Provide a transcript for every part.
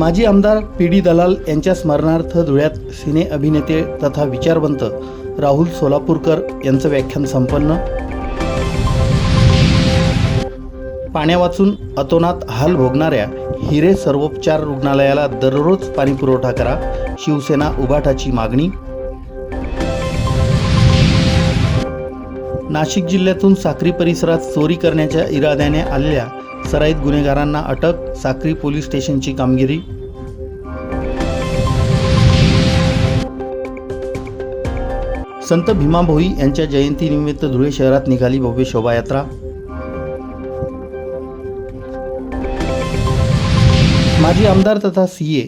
माजी आमदार P D दलाल यांच्या स्मरणार्थ धुळ्यात सिने अभिनेते तथा विचारवंत राहुल सोलापूरकर यांचं व्याख्यान संपन्न. पाण्या वाचून अतोनात हाल भोगणाऱ्या हिरे सर्वोपचार रुग्णालयाला दररोज पाणीपुरवठा करा शिवसेना उभाटाची मागणी. नाशिक जिल्ह्यातून साक्री परिसरात चोरी करण्याच्या इराद्याने आलेल्या सराईत गुन्हेगारांना अटक साक्री पोलीस स्टेशनची कामगिरी. संत भीमा भोई यांच्या जयंतीनिमित्त धुळे शहरात निघाली भव्य शोभायात्रा. माजी आमदार तथा सी ए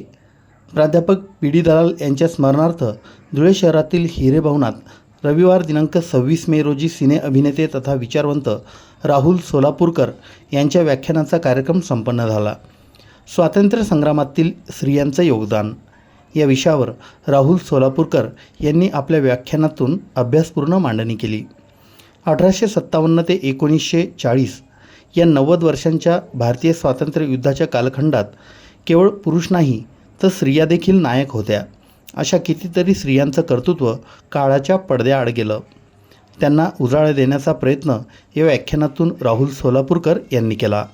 प्राध्यापक पी डी दलाल यांच्या स्मरणार्थ धुळे शहरातील हिरे भवनात रविवार दिनांक सव्वीस मे रोजी सिने अभिनेते तथा विचारवंत राहुल सोलापूरकर यांच्या व्याख्यानाचा कार्यक्रम संपन्न झाला. स्वातंत्र्य संग्रामातील स्त्रियांचं योगदान. या विषयावर राहुल सोलापूरकर यांनी आपल्या व्याख्यानातून अभ्यासपूर्ण मांडणी केली. अठराशे सत्तावन्न ते एकोणीसशे चाळीस या नव्वद वर्षांच्या भारतीय स्वातंत्र्य युद्धाच्या कालखंडात केवळ पुरुष नाही तर स्त्रिया देखील नायक होत्या. अशा कितीतरी स्त्रियांचं कर्तृत्व काळाच्या पडद्याआड गेलं. त्यांना उजाळा देण्याचा प्रयत्न या व्याख्यानातून राहुल सोलापूरकर यांनी केला.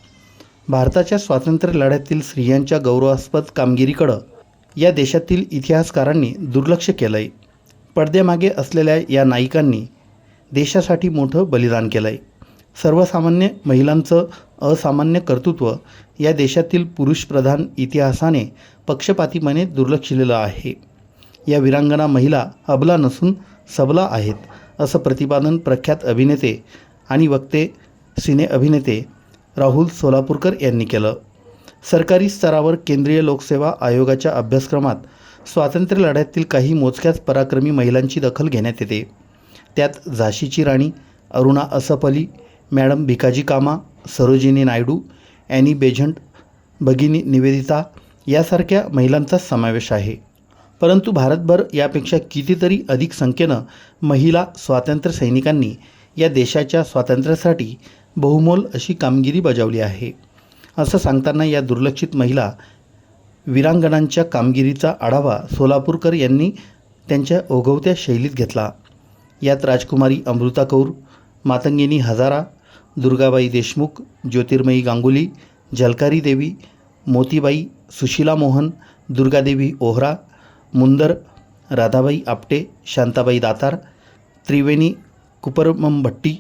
भारताच्या स्वातंत्र्य लढ्यातील स्त्रियांच्या गौरवास्पद कामगिरीकडं या देशातील इतिहासकारांनी दुर्लक्ष केलं आहे पडद्यामागे असलेल्या या नायिकांनी देशासाठी मोठं बलिदान केलं आहे सर्वसामान्य महिलांचं असामान्य कर्तृत्व या देशातील पुरुषप्रधान इतिहासाने पक्षपातीपणे दुर्लक्षिलेलं आहे. या वीरांगना महिला अबला नसून सबला आहेत असं प्रतिपादन प्रख्यात अभिनेते आणि वक्ते सिने अभिनेते राहुल सोलापूरकर यांनी केलं. सरकारी स्तरावर केंद्रीय लोकसेवा आयोगाच्या अभ्यासक्रमात स्वातंत्र्य लढ्यातील काही मोजक्याच पराक्रमी महिलांची दखल घेण्यात येते. त्यात झाशीची राणी Aruna Asaf Ali madam Bhikaji Cama Sarojini Naidu Annie Besant भगिनी निवेदिता यासारख्या महिलांचा समावेश आहे. परंतु भारतभर यापेक्षा कितीतरी अधिक संख्येनं महिला स्वातंत्र्य सैनिकांनी या देशाच्या स्वातंत्र्यासाठी बहुमोल अशी कामगिरी बजावली आहे. असं सांगताना या दुर्लक्षित महिला विरांगणांच्या कामगिरीचा आढावा सोलापूरकर यांनी त्यांच्या ओघवत्या शैलीत घेतला. यात राजकुमारी अमृता कौर मातंगिनी हजारा दुर्गाबाई देशमुख ज्योतिर्मयी गांगुली झलकारी देवी मोतीबाई सुशीला मोहन दुर्गादेवी ओहरा मुंदर राधाबाई आपटे शांताबाई दातार त्रिवेणी कुपरमभट्टी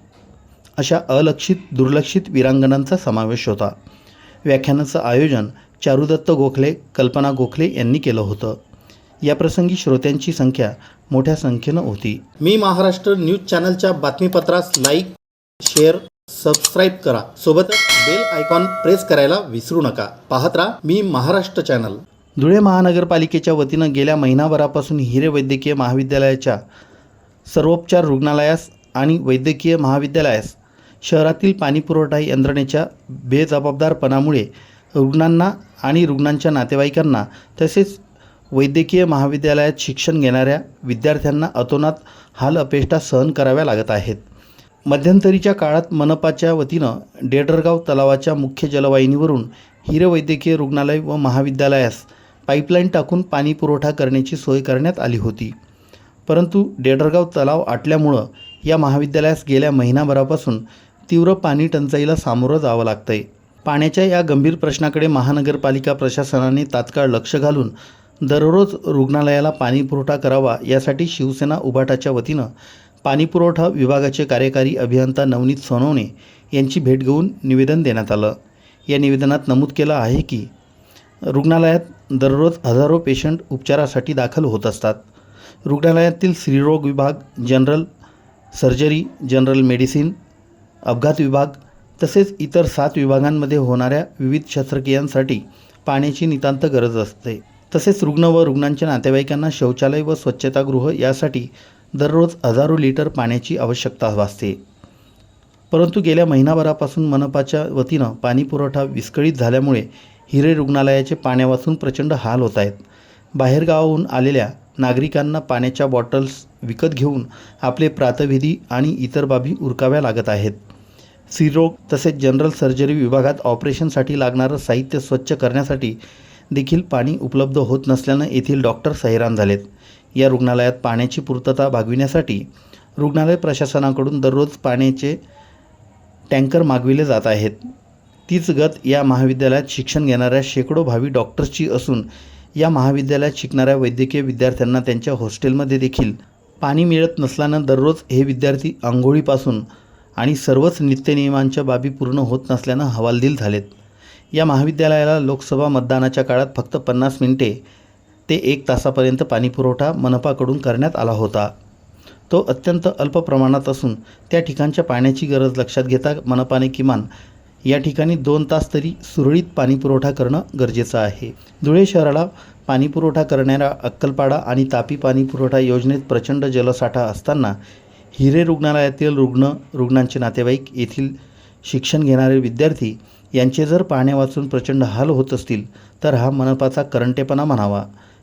अशा अलक्षित दुर्लक्षित वीरांगणांचा समावेश होता. व्याख्यानाचं आयोजन चारुदत्त गोखले कल्पना गोखले यांनी केलं होतं. याप्रसंगी श्रोत्यांची संख्या मोठ्या संख्येनं होती. मी महाराष्ट्र न्यूज चॅनलच्या बातमीपत्रास लाईक शेअर सबस्क्राईब करा. सोबतच बेल आयकॉन प्रेस करायला विसरू नका. पाहत राहा मी महाराष्ट्र चॅनल. धुळे महानगरपालिकेच्या वतीनं गेल्या महिनाभरापासून हिरे वैद्यकीय महाविद्यालयाच्या सर्वोपचार रुग्णालयास आणि वैद्यकीय महाविद्यालयास शहरातील पाणीपुरवठा यंत्रणेच्या बेजबाबदारपणामुळे रुग्णांना आणि रुग्णांच्या नातेवाईकांना तसेच वैद्यकीय महाविद्यालयात शिक्षण घेणाऱ्या विद्यार्थ्यांना अतोनात हाल अपेष्टा सहन कराव्या लागत आहेत. मध्यंतरीच्या काळात मनपाच्या वतीनं डेडरगाव तलावाच्या मुख्य जलवाहिनीवरून हिरवैद्यकीय रुग्णालय व महाविद्यालयास पाईपलाईन टाकून पाणी पुरवठा करण्याची सोय करण्यात आली होती. परंतु डेडरगाव तलाव आटल्यामुळं या महाविद्यालयास गेल्या महिनाभरापासून तीव्र पाणी टंचाईला सामोरं जावं लागतंय. पाण्याच्या या गंभीर प्रश्नाकडे महानगरपालिका प्रशासनाने तात्काळ लक्ष घालून दररोज रुग्णालयाला पाणीपुरवठा करावा यासाठी शिवसेना उभाटाच्या वतीनं पाणीपुरवठा विभागाचे कार्यकारी अभियंता नवनीत सोनवणे यांची भेट घेऊन निवेदन देण्यात आलं. या निवेदनात नमूद केलं आहे की रुग्णालयात दररोज हजारो पेशंट उपचारासाठी दाखल होत असतात. रुग्णालयातील स्त्रीरोग विभाग जनरल सर्जरी जनरल मेडिसिन अपघात विभाग तसेच इतर सात विभागांमध्ये होणाऱ्या विविध शस्त्रक्रियांसाठी पाण्याची नितांत गरज असते. तसेच रुग्ण व रुग्णांच्या नातेवाईकांना शौचालय व स्वच्छतागृह यासाठी दररोज हजारो लिटर पाण्याची आवश्यकता भासते. परंतु गेल्या महिनाभरापासून मनपाच्या वतीनं पाणीपुरवठा विस्कळीत झाल्यामुळे हिरे रुग्णालयाचे पाण्यापासून प्रचंड हाल होत आहेत. बाहेरगावाहून आलेल्या नागरिकांना पाण्याच्या बॉटल्स विकत घेऊन आपले प्रातविधी आणि इतर बाबी उरकाव्या लागत आहेत. स्त्रीरोग तसेच जनरल सर्जरी विभागात ऑपरेशनसाठी लागणारं साहित्य स्वच्छ करण्यासाठी देखील पाणी उपलब्ध होत नसल्यानं येथील डॉक्टर्स हैराण झालेत. या रुग्णालयात पाण्याची पूर्तता भागविण्यासाठी रुग्णालय प्रशासनाकडून दररोज पाण्याचे टँकर मागविले जात आहेत. तीच गत या महाविद्यालयात शिक्षण घेणाऱ्या शेकडो भावी डॉक्टर्सची असून या महाविद्यालयात शिकणाऱ्या वैद्यकीय विद्यार्थ्यांना त्यांच्या हॉस्टेलमध्ये देखील पाणी मिळत नसल्यानं दररोज हे विद्यार्थी आंघोळीपासून आणि सर्वच नित्यनियमांच्या बाबी पूर्ण होत नसल्यानं हवालदिल झालेत. या महाविद्यालयाला लोकसभा मतदानाच्या काळात फक्त पन्नास मिनिटे ते एक तासापर्यंत पाणीपुरवठा मनपाकडून करण्यात आला होता. तो अत्यंत अल्प प्रमाणात असून त्या ठिकाणच्या पाण्याची गरज लक्षात घेता मनपाने किमान या ठिकाणी दोन तास तरी सुरळीत पाणीपुरवठा करणं गरजेचं आहे. धुळे शहराला पाणीपुरवठा करणाऱ्या अक्कलपाडा आणि तापी पाणीपुरवठा योजनेत प्रचंड जलसाठा असताना हिरे रुग्णालयातील रुग्ण रुग्णांचे नातेवाईक येथील शिक्षण घेणारे विद्यार्थी यांचे जर पाहण्यावाचून प्रचंड हाल होत असतील तर हा मनपाचा करंटेपणा म्हणावा.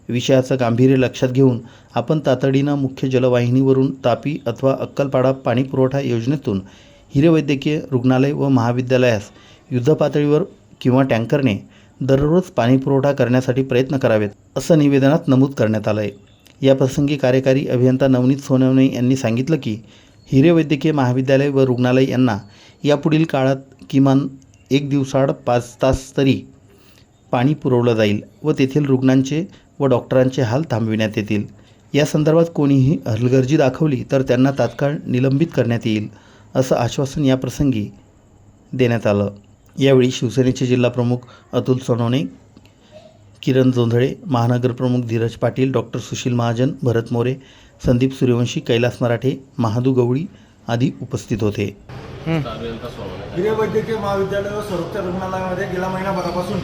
विषयाचं गांभीर्य लक्षात घेऊन आपण तातडीनं मुख्य जलवाहिनीवरून तापी अथवा अक्कलपाडा पाणीपुरवठा योजनेतून हिरे वैद्यकीय रुग्णालय व महाविद्यालयास युद्धपातळीवर किंवा टँकरने दररोज पाणीपुरवठा करण्यासाठी प्रयत्न करावेत असं निवेदनात नमूद करण्यात आलं आहे याप्रसंगी कार्यकारी अभियंता नवनीत सोनवणे यांनी सांगितलं की हिरे वैद्यकीय महाविद्यालय व रुग्णालय यांना यापुढील काळात किमान एक दिवसाआड पाच तास तरी पाणी पुरवलं जाईल व तेथील रुग्णांचे व डॉक्टरांचे हाल थांबविण्यात येतील. या संदर्भात कोणीही हलगर्जी दाखवली तर त्यांना तात्काळ निलंबित करण्यात येईल असं आश्वासन याप्रसंगी देण्यात आलं. यावेळी शिवसेनेचे जिल्हाप्रमुख अतुल सोनवणे किरण जोंधळे महानगरप्रमुख धीरज पाटील डॉक्टर सुशील महाजन भरत मोरे संदीप सूर्यवंशी कैलास मराठे महादू गवळी आदी उपस्थित होते. वैद्यकीय महाविद्यालय व सर्वोच्च रुग्णालयामध्ये गेल्या महिनाभरापासून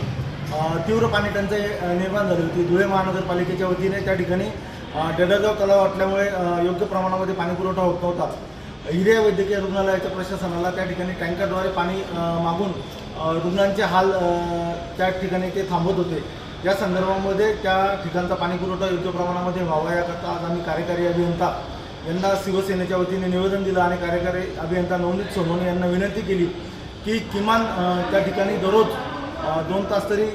तीव्र पाणी टंचाई निर्माण झाली होती. धुळे महानगरपालिकेच्या वतीने त्या ठिकाणी अ, डेडरगाव तलाव वाटल्यामुळे योग्य प्रमाणामध्ये पाणी पुरवठा होत नव्हता. हिरे वैद्यकीय रुग्णालयाच्या प्रशासनाला त्या ठिकाणी टँकरद्वारे पाणी मागून रुग्णांचे हाल त्या ठिकाणी ते थांबवत होते. या संदर्भामध्ये त्या ठिकाणचा पाणी पुरवठा योग्य प्रमाणामध्ये व्हावा याकरता आज आम्ही कार्यकारी अभियंता यांना शिवसेनेच्या वतीने निवेदन दिलं आणि कार्यकारी अभियंता नवनीत सोनवणे यांना विनंती केली की किमान त्या ठिकाणी दररोज दोन तास तरी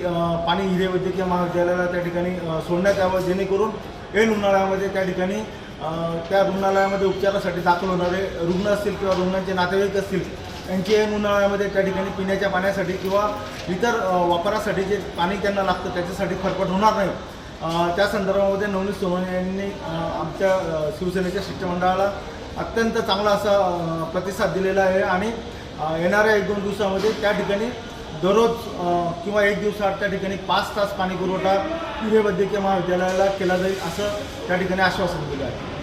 पाणी हिरे वैद्यकीय महाविद्यालयाला त्या ठिकाणी सोडण्यात यावं जेणेकरून एन उन्हाळ्यामध्ये त्या ठिकाणी त्या रुग्णालयामध्ये उपचारासाठी दाखल होणारे रुग्ण असतील किंवा रुग्णांचे नातेवाईक असतील त्यांचे उन्हाळ्यामध्ये त्या ठिकाणी पिण्याच्या पाण्यासाठी किंवा इतर वापरासाठी जे पाणी त्यांना लागतं त्याच्यासाठी फरफट होणार नाही. त्या संदर्भामध्ये नवनीत सोनवणे यांनी आमच्या शिवसेनेच्या शिष्टमंडळाला अत्यंत चांगला असा प्रतिसाद दिलेला आहे आणि येणाऱ्या एक दोन दिवसामध्ये त्या ठिकाणी दररोज किंवा एक दिवसाआड त्या ठिकाणी पाच तास पाणी पुरवठा वैद्यकीय महाविद्यालयाला केला जाईल असं त्या ठिकाणी आश्वासन दिलं आहे.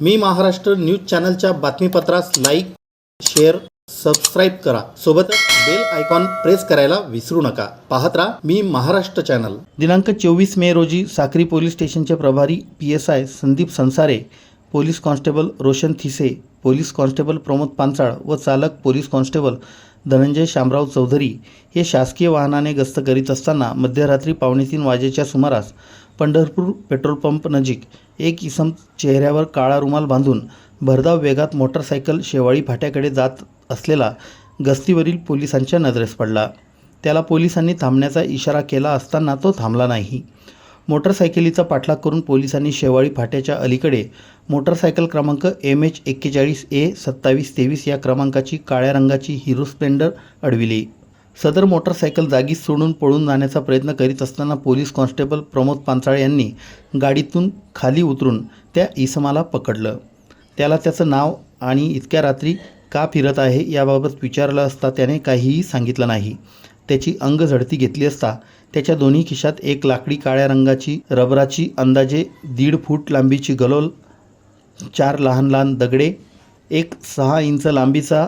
मी महाराष्ट्र न्यूज चॅनलच्या बातमीपत्रास लाईक शेअर सबस्क्राईब करा. सोबतच बेल आयकॉन प्रेस करायला विसरू नका. पाहत राहा मी महाराष्ट्र चॅनल दिनांक चोवीस मे रोजी साक्री पोलीस स्टेशनचे प्रभारी P S I Sandeep Sansare police constable Roshan Thise police constable Pramod Panchal व चालक पोलीस कॉन्स्टेबल धनंजय शामराव चौधरी हे शासकीय वाहनाने गस्त करीत असताना मध्यरात्री पावणेतीन वाजेच्या सुमारास पंढरपूर पेट्रोल पंप नजीक एक इसम चेहऱ्यावर काळा रुमाल बांधून भरधाव वेगात मोटरसायकल शेवाळी फाट्याकडे जात असलेला गस्तीवरील पोलिसांच्या नजरेस पडला. त्याला पोलिसांनी थांबण्याचा इशारा केला असताना तो थांबला नाही. मोटरसायकलीचा पाठलाग करून पोलिसांनी शेवाळी फाट्याच्या अलीकडे मोटरसायकल क्रमांक एम एच एक्केचाळीस ए सत्तावीस तेवीस या क्रमांकाची काळ्या रंगाची हिरो स्प्लेंडर अडविली. सदर मोटरसायकल जागीच सोडून पळून जाण्याचा प्रयत्न करीत असताना पोलीस कॉन्स्टेबल प्रमोद पांचाळे यांनी गाडीतून खाली उतरून त्या इसमाला पकडलं. त्याला त्याचं नाव आणि इतक्या रात्री का फिरत आहे याबाबत विचारलं असता त्याने काहीही सांगितलं नाही. त्याची अंग झडती घेतली असता त्याच्या दोन्ही खिशात एक लाकडी काळ्या रंगाची रबराची अंदाजे दीड फूट लांबीची गलोल चार लहान लहान दगडे एक सहा इंच लांबीचा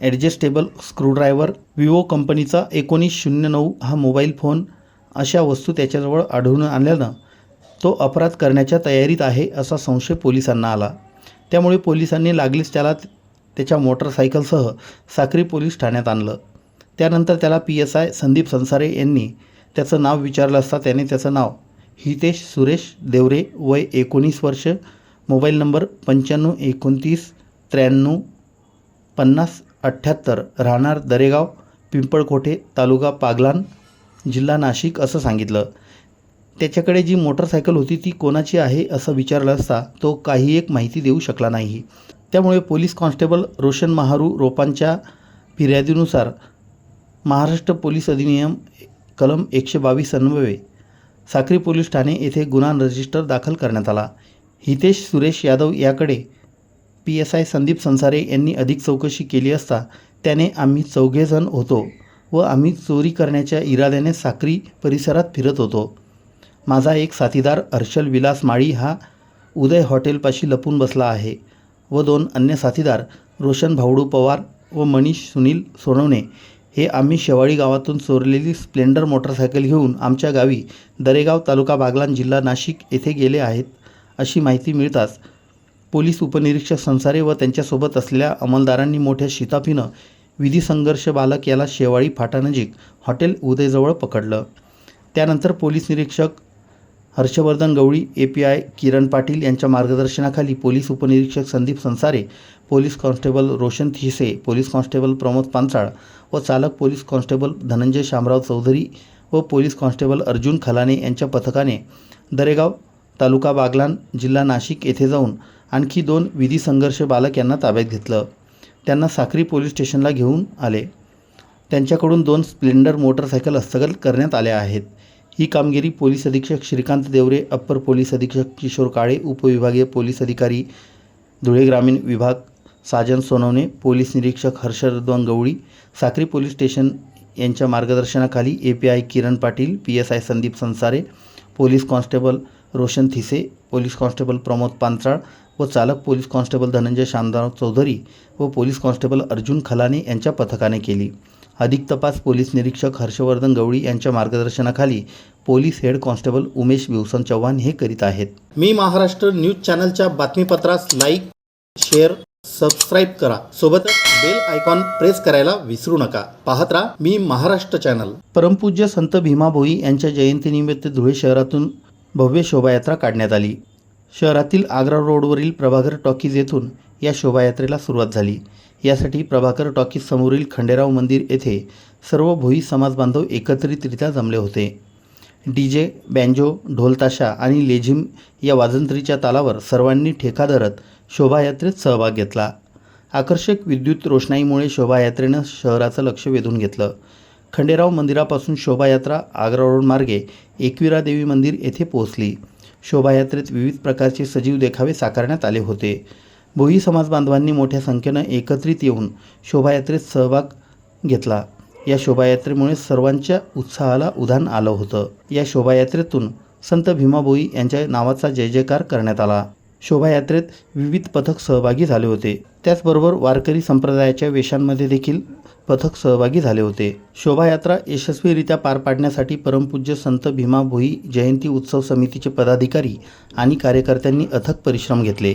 ॲडजस्टेबल स्क्रूड्रायव्हर विवो कंपनीचा एकोणीस शून्य नऊ हा मोबाईल फोन अशा वस्तू त्याच्याजवळ आढळून आल्यानं तो अपराध करण्याच्या तयारीत आहे असा संशय पोलिसांना आला. त्यामुळे पोलिसांनी लागलीच त्याला त्याच्या मोटरसायकलसह साक्री पोलीस ठाण्यात आणलं. त्यानंतर त्याला पी एस आय संदीप संसारे यांनी त्याचं नाव विचारलं असता त्याने त्याचं नाव हितेश सुरेश देवरे वय एकोणीस वर्ष मोबाईल नंबर पंच्याण्णव एकोणतीस त्र्याण्णव पन्नास अठ्ठ्याहत्तर राहणार दरेगाव पिंपळकोठे तालुका पागलान जिल्हा नाशिक असं सांगितलं. त्याच्याकडे जी मोटरसायकल होती ती कोणाची आहे असं विचारलं असता तो काही एक माहिती देऊ शकला नाही. त्यामुळे पोलीस कॉन्स्टेबल रोशन महारू रोपांच्या फिर्यादीनुसार महाराष्ट्र पोलीस अधिनियम कलम एकशे बावीस अन्वये साक्री पोलीस ठाणे येथे गुन्हा रजिस्टर दाखल करण्यात आला. हितेश सुरेश यादव याकडे पी एस आय संदीप संसारे यांनी अधिक चौकशी केली असता त्याने आम्ही चौघेजण होतो व आम्ही चोरी करण्याच्या इराद्याने साक्री परिसरात फिरत होतो. माझा एक साथीदार हर्षल विलास माळी हा उदय हॉटेलपाशी लपून बसला आहे. व दोन अन्य साथीदार रोशन भावडू पवार व मनीष सुनील सोनवणे हे आम्ही शेवाळी गावातून चोरलेली स्प्लेंडर मोटरसायकल घेऊन आमच्या गावी दरेगाव तालुका बागलाण जिल्हा नाशिक येथे गेले आहेत अशी माहिती मिळताच पोलीस उपनिरीक्षक संसारे व त्यांच्यासोबत असलेल्या अंमलदारांनी मोठ्या शिताफीनं विधी संघर्ष बालक याला शेवाळी फाटानजीक हॉटेल उदयजवळ पकडलं. त्यानंतर पोलीस निरीक्षक Harshvardhan Gawali A P I Kiran Patil यांच्या मार्गदर्शनाखाली पोलीस उपनिरीक्षक Sandeep Sansare police constable Roshan Thise police constable Pramod Panchal व चालक पोलीस कॉन्स्टेबल धनंजय शामराव चौधरी व पोलीस कॉन्स्टेबल अर्जुन खलाने यांच्या पथकाने दरेगाव तालुका बागलान जिल्हा नाशिक येथे जाऊन आणखी दोन विधी संघर्ष बालक यांना ताब्यात घेतलं. त्यांना साक्री पोलीस स्टेशनला घेऊन आले. त्यांच्याकडून दोन स्प्लेंडर मोटरसायकल हस्तगत करण्यात आल्या आहेत. ही कामगिरी पोलीस अधीक्षक श्रीकांत देवरे अप्पर पोलीस अधीक्षक किशोर काळे उपविभागीय पोलीस अधिकारी धुळे ग्रामीण विभाग साजन सोनवणे पोलीस निरीक्षक हर्षवर्धन गवळी साक्री पोलीस स्टेशन यांच्या मार्गदर्शनाखाली A P I Kiran Patil P S I Sandeep Sansare police constable Roshan Thise police constable Pramod Panchal व चालक पोलीस कॉन्स्टेबल धनंजय शामराव चौधरी व पोलीस कॉन्स्टेबल अर्जुन खलाने यांच्या पथकाने केली. अधिक तपास पोलीस निरीक्षक हर्षवर्धन गवळी यांच्या मार्गदर्शनाखाली police head constable Umesh विवसन Chavan हे करीत आहेत. मी महाराष्ट्र न्यूज चॅनलच्या बातमीपत्रास लाईक शेअर सबस्क्राईब करा. सोबतच बेल आयकॉन प्रेस करायला विसरू नका. पाहत राहा मी महाराष्ट्र चॅनल. परमपूज्य संत भीमा भोई यांच्या जयंतीनिमित्त धुळे शहरातून भव्य शोभायात्रा काढण्यात आली. शहरातील आग्रा रोडवरील प्रभाकर टॉकीज येथून या शोभायात्रेला सुरुवात झाली. यासाठी प्रभाकर टॉकीज समोरील खंडेराव मंदिर येथे सर्व भोई समाजबांधव एकत्रितरित्या जमले होते. डी जे बँजो ढोलताशा आणि लेझिम या वाजंत्रीच्या तालावर सर्वांनी ठेका धरत शोभायात्रेत सहभाग घेतला. आकर्षक विद्युत रोषणाईमुळे शोभायात्रेनं शहराचं लक्ष वेधून घेतलं. खंडेराव मंदिरापासून शोभायात्रा आग्रा रोड मार्गे एकविरा देवी मंदिर येथे पोहोचली. शोभायात्रेत विविध प्रकारचे सजीव देखावे साकारण्यात आले होते. भोई समाज बांधवांनी मोठ्या संख्येनं एकत्रित येऊन शोभायात्रेत सहभाग घेतला. या शोभायात्रेमुळे सर्वांच्या उत्साहाला उधाण आलं होतं. या शोभायात्रेतून संत भीमाभोई यांच्या नावाचा जय जयकार करण्यात आला. शोभायात्रेत विविध पथक सहभागी झाले होते. त्याचबरोबर वारकरी संप्रदायाच्या वेशांमध्ये देखील पथक सहभागी झाले होते. शोभायात्रा यशस्वीरित्या पार पाडण्यासाठी परमपूज्य संत भीमा भोई जयंती उत्सव समितीचे पदाधिकारी आणि कार्यकर्त्यांनी अथक परिश्रम घेतले.